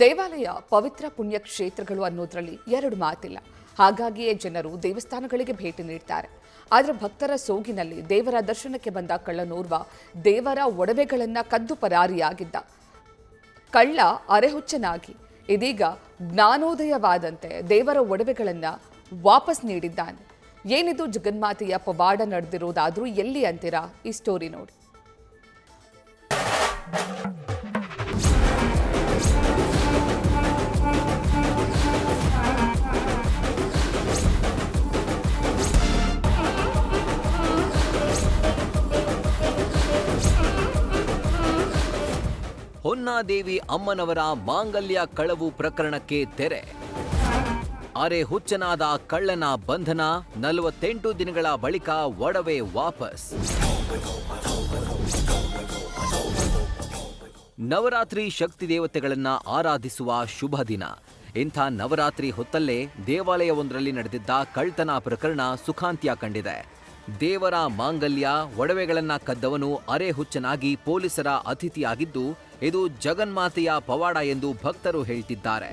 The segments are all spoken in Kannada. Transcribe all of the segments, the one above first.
ದೇವಾಲಯ ಪವಿತ್ರ ಪುಣ್ಯ ಕ್ಷೇತ್ರಗಳು ಅನ್ನೋದ್ರಲ್ಲಿ ಎರಡು ಮಾತಿಲ್ಲ. ಹಾಗಾಗಿಯೇ ಜನರು ದೇವಸ್ಥಾನಗಳಿಗೆ ಭೇಟಿ ನೀಡ್ತಾರೆ. ಆದರೆ ಭಕ್ತರ ಸೋಗಿನಲ್ಲಿ ದೇವರ ದರ್ಶನಕ್ಕೆ ಬಂದ ಕಳ್ಳನೋರ್ವ ದೇವರ ಒಡವೆಗಳನ್ನ ಕದ್ದು ಪರಾರಿಯಾಗಿದ್ದ. ಕಳ್ಳ ಅರೆಹುಚ್ಚನಾಗಿ, ಇದೀಗ ಜ್ಞಾನೋದಯವಾದಂತೆ ದೇವರ ಒಡವೆಗಳನ್ನ ವಾಪಸ್ ನೀಡಿದ್ದಾನೆ. ಏನಿದು ಜಗನ್ಮಾತೆಯ ಪವಾಡ ನಡೆದಿರೋದಾದ್ರೂ ಎಲ್ಲಿ ಅಂತೀರಾ? ಈ ಸ್ಟೋರಿ ನೋಡಿ. ಹೊನ್ನಾದೇವಿ ಅಮ್ಮನವರ ಮಾಂಗಲ್ಯ ಕಳವು ಪ್ರಕರಣಕ್ಕೆ ತೆರೆ. ಅರೆ ಹುಚ್ಚನಾದ ಕಳ್ಳನ ಬಂಧನ ನಲವತ್ತೆಂಟು ದಿನಗಳ ಬಳಿಕ ಒಡವೆ ವಾಪಸ್. ನವರಾತ್ರಿ ಶಕ್ತಿ ದೇವತೆಗಳನ್ನ ಆರಾಧಿಸುವ ಶುಭ ದಿನ. ಇಂಥ ನವರಾತ್ರಿ ಹೊತ್ತಲ್ಲೇ ದೇವಾಲಯವೊಂದರಲ್ಲಿ ನಡೆದಿದ್ದ ಕಳ್ತನ ಪ್ರಕರಣ ಸುಖಾಂತ್ಯ ಕಂಡಿದೆ. ದೇವರ ಮಾಂಗಲ್ಯ ಒಡವೆಗಳನ್ನ ಕದ್ದವನು ಅರೆ ಹುಚ್ಚನಾಗಿ ಪೊಲೀಸರ ಅತಿಥಿಯಾಗಿದ್ದು, ಇದು ಜಗನ್ಮಾತೆಯ ಪವಾಡ ಎಂದು ಭಕ್ತರು ಹೇಳ್ತಿದ್ದಾರೆ.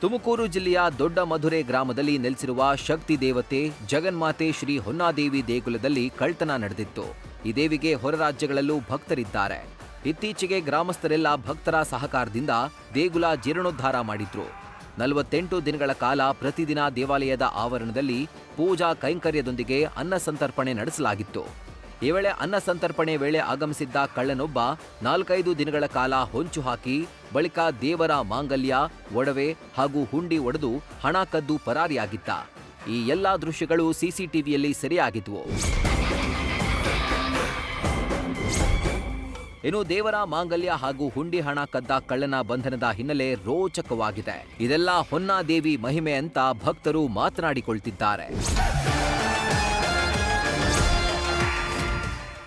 ತುಮಕೂರು ಜಿಲ್ಲೆಯ ದೊಡ್ಡ ಮಧುರೆ ಗ್ರಾಮದಲ್ಲಿ ನೆಲೆಸಿರುವ ಶಕ್ತಿ ದೇವತೆ ಜಗನ್ಮಾತೆ ಶ್ರೀ ಹೊನ್ನಾದೇವಿ ದೇಗುಲದಲ್ಲಿ ಕಳ್ತನ ನಡೆದಿತ್ತು. ಈ ದೇವಿಗೆ ಹೊರ ರಾಜ್ಯಗಳಲ್ಲೂ ಭಕ್ತರಿದ್ದಾರೆ. ಇತ್ತೀಚೆಗೆ ಗ್ರಾಮಸ್ಥರೆಲ್ಲ ಭಕ್ತರ ಸಹಕಾರದಿಂದ ದೇಗುಲ ಜೀರ್ಣೋದ್ಧಾರ ಮಾಡಿದ್ರು. ನಲವತ್ತೆಂಟು ದಿನಗಳ ಕಾಲ ಪ್ರತಿದಿನ ದೇವಾಲಯದ ಆವರಣದಲ್ಲಿ ಪೂಜಾ ಕೈಂಕರ್ಯದೊಂದಿಗೆ ಅನ್ನ ಸಂತರ್ಪಣೆ ನಡೆಸಲಾಗಿತ್ತು. ಈ ವೇಳೆ ಅನ್ನ ಸಂತರ್ಪಣೆ ವೇಳೆ ಆಗಮಿಸಿದ್ದ ಕಳ್ಳನೊಬ್ಬ ನಾಲ್ಕೈದು ದಿನಗಳ ಕಾಲ ಹೊಂಚು ಹಾಕಿ ಬಳಿಕ ದೇವರ ಮಾಂಗಲ್ಯ, ಒಡವೆ ಹಾಗೂ ಹುಂಡಿ ಒಡೆದು ಹಣ ಕದ್ದು ಪರಾರಿಯಾಗಿದ್ದ. ಈ ಎಲ್ಲಾ ದೃಶ್ಯಗಳು ಸಿಸಿಟಿವಿಯಲ್ಲಿ ಸೆರೆಯಾಗಿದ್ವು. ಇನ್ನು ದೇವರ ಮಾಂಗಲ್ಯ ಹಾಗೂ ಹುಂಡಿ ಹಣ ಕದ್ದ ಕಳ್ಳನ ಬಂಧನದ ಹಿನ್ನೆಲೆ ರೋಚಕವಾಗಿದೆ. ಇದೆಲ್ಲ ಹೊನ್ನಾದೇವಿ ಮಹಿಮೆ ಅಂತ ಭಕ್ತರು ಮಾತನಾಡಿಕೊಳ್ತಿದ್ದಾರೆ.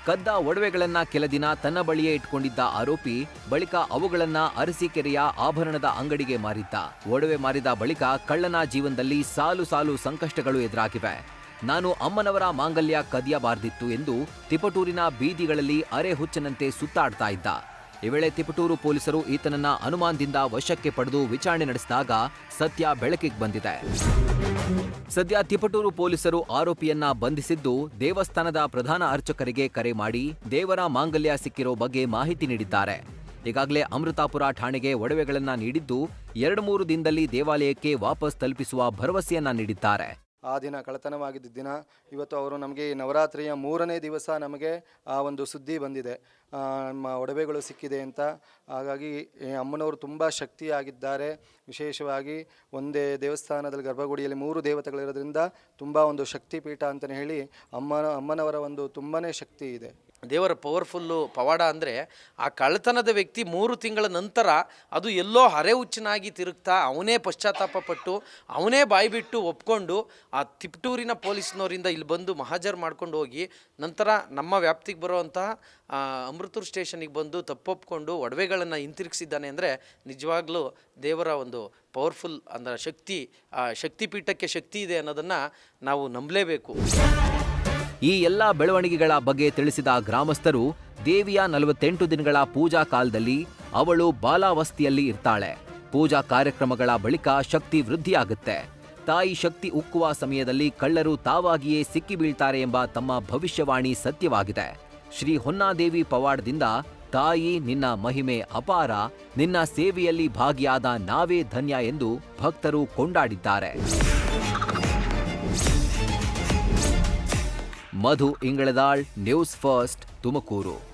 ಕದ್ದ ಒಡವೆಗಳನ್ನ ಕೆಲ ದಿನ ತನ್ನ ಬಳಿಯೇ ಇಟ್ಕೊಂಡಿದ್ದ ಆರೋಪಿ ಬಳಿಕ ಅವುಗಳನ್ನ ಅರಸೀಕೆರೆಯ ಆಭರಣದ ಅಂಗಡಿಗೆ ಮಾರಿದ್ದ. ಒಡವೆ ಮಾರಿದ ಬಳಿಕ ಕಳ್ಳನ ಜೀವನದಲ್ಲಿ ಸಾಲು ಸಾಲು ಸಂಕಷ್ಟಗಳು ಎದುರಾಗಿವೆ. ನಾನು ಅಮ್ಮನವರ ಮಾಂಗಲ್ಯ ಕದಿಯಬಾರ್ದಿತ್ತು ಎಂದು ತಿಪಟೂರಿನ ಬೀದಿಗಳಲ್ಲಿ ಅರೆ ಹುಚ್ಚನಂತೆ ಸುತ್ತಾಡ್ತಾ ಇದ್ದ. ಈ ವೇಳೆ ತಿಪಟೂರು ಪೊಲೀಸರು ಈತನನ್ನ ಅನುಮಾನದಿಂದ ವಶಕ್ಕೆ ಪಡೆದು ವಿಚಾರಣೆ ನಡೆಸಿದಾಗ ಸತ್ಯ ಬೆಳಕಿಗೆ ಬಂದಿದೆ. ಸದ್ಯ ತಿಪಟೂರು ಪೊಲೀಸರು ಆರೋಪಿಯನ್ನ ಬಂಧಿಸಿದ್ದು ದೇವಸ್ಥಾನದ ಪ್ರಧಾನ ಅರ್ಚಕರಿಗೆ ಕರೆ ಮಾಡಿ ದೇವರ ಮಾಂಗಲ್ಯ ಸಿಕ್ಕಿರೋ ಬಗ್ಗೆ ಮಾಹಿತಿ ನೀಡಿದ್ದಾರೆ. ಈಗಾಗಲೇ ಅಮೃತಾಪುರ ಠಾಣೆಗೆ ಒಡವೆಗಳನ್ನ ನೀಡಿದ್ದು ಎರಡು ಮೂರು ದಿನದಲ್ಲಿ ದೇವಾಲಯಕ್ಕೆ ವಾಪಸ್ ತಲುಪಿಸುವ ಭರವಸೆಯನ್ನ ನೀಡಿದ್ದಾರೆ. ಆ ದಿನ ಕಳತನವಾಗಿದ್ದ ದಿನ. ಇವತ್ತು ಅವರು ನಮಗೆ ನವರಾತ್ರಿಯ ಮೂರನೇ ದಿವಸ ನಮಗೆ ಆ ಒಂದು ಸುದ್ದಿ ಬಂದಿದೆ. ನಮ್ಮ ಒಡವೆಗಳು ಸಿಕ್ಕಿದೆ ಅಂತ. ಹಾಗಾಗಿ ಅಮ್ಮನವರು ತುಂಬ ಶಕ್ತಿಯಾಗಿದ್ದಾರೆ. ವಿಶೇಷವಾಗಿ ಒಂದೇ ದೇವಸ್ಥಾನದಲ್ಲಿ, ಗರ್ಭಗುಡಿಯಲ್ಲಿ ಮೂರು ದೇವತೆಗಳಿರೋದ್ರಿಂದ ತುಂಬ ಒಂದು ಶಕ್ತಿಪೀಠ ಅಂತಲೇ ಹೇಳಿ ಅಮ್ಮನ, ಅಮ್ಮನವರ ಒಂದು ತುಂಬಾ ಶಕ್ತಿ ಇದೆ. ದೇವರ ಪವರ್ಫುಲ್ಲು ಪವಾಡ ಅಂದರೆ ಆ ಕಳ್ಳತನದ ವ್ಯಕ್ತಿ ಮೂರು ತಿಂಗಳ ನಂತರ ಅದು ಎಲ್ಲೋ ಹರೆ ಹುಚ್ಚನಾಗಿ ತಿರುಗ್ತಾ ಅವನೇ ಪಶ್ಚಾತ್ತಾಪ ಪಟ್ಟು, ಅವನೇ ಬಾಯ್ಬಿಟ್ಟು ಒಪ್ಕೊಂಡು ಆ ತಿಪ್ಟೂರಿನ ಪೊಲೀಸ್ನವರಿಂದ ಇಲ್ಲಿ ಬಂದು ಮಹಾಜರ್ ಮಾಡ್ಕೊಂಡು ಹೋಗಿ ನಂತರ ನಮ್ಮ ವ್ಯಾಪ್ತಿಗೆ ಬರುವಂತಹ ಅಮೃತೂರು ಸ್ಟೇಷನಿಗೆ ಬಂದು ತಪ್ಪೊಪ್ಪಿಕೊಂಡು ಒಡವೆಗಳನ್ನು ಹಿಂತಿರುಗಿಸಿದ್ದಾನೆ ಅಂದರೆ ನಿಜವಾಗ್ಲೂ ದೇವರ ಒಂದು ಪವರ್ಫುಲ್ ಅಂದರೆ ಶಕ್ತಿ ಶಕ್ತಿಪೀಠಕ್ಕೆ ಶಕ್ತಿ ಇದೆ ಅನ್ನೋದನ್ನು ನಾವು ನಂಬಲೇಬೇಕು. ಈ ಎಲ್ಲ ಬೆಳವಣಿಗೆಗಳ ಬಗ್ಗೆ ತಿಳಿಸಿದ ಗ್ರಾಮಸ್ಥರು ದೇವಿಯ ನಲವತ್ತೆಂಟು ದಿನಗಳ ಪೂಜಾ ಕಾಲದಲ್ಲಿ ಅವಳು ಬಾಲಾವಸ್ಥೆಯಲ್ಲಿ ಇರ್ತಾಳೆ. ಪೂಜಾ ಕಾರ್ಯಕ್ರಮಗಳ ಬಳಿಕ ಶಕ್ತಿ ವೃದ್ಧಿಯಾಗುತ್ತೆ. ತಾಯಿ ಶಕ್ತಿ ಉಕ್ಕುವ ಸಮಯದಲ್ಲಿ ಕಳ್ಳರು ತಾವಾಗಿಯೇ ಸಿಕ್ಕಿ ಬೀಳ್ತಾರೆ ಎಂಬ ತಮ್ಮ ಭವಿಷ್ಯವಾಣಿ ಸತ್ಯವಾಗಿದೆ. ಶ್ರೀ ಹೊನ್ನಾದೇವಿ ಪವಾಡದಿಂದ, ತಾಯಿ, ನಿನ್ನ ಮಹಿಮೆ ಅಪಾರ, ನಿನ್ನ ಸೇವೆಯಲ್ಲಿ ಭಾಗಿಯಾದ ನಾವೇ ಧನ್ಯ ಎಂದು ಭಕ್ತರು ಕೊಂಡಾಡಿದ್ದಾರೆ. Madhu Ingaladal news first, Tumakuru.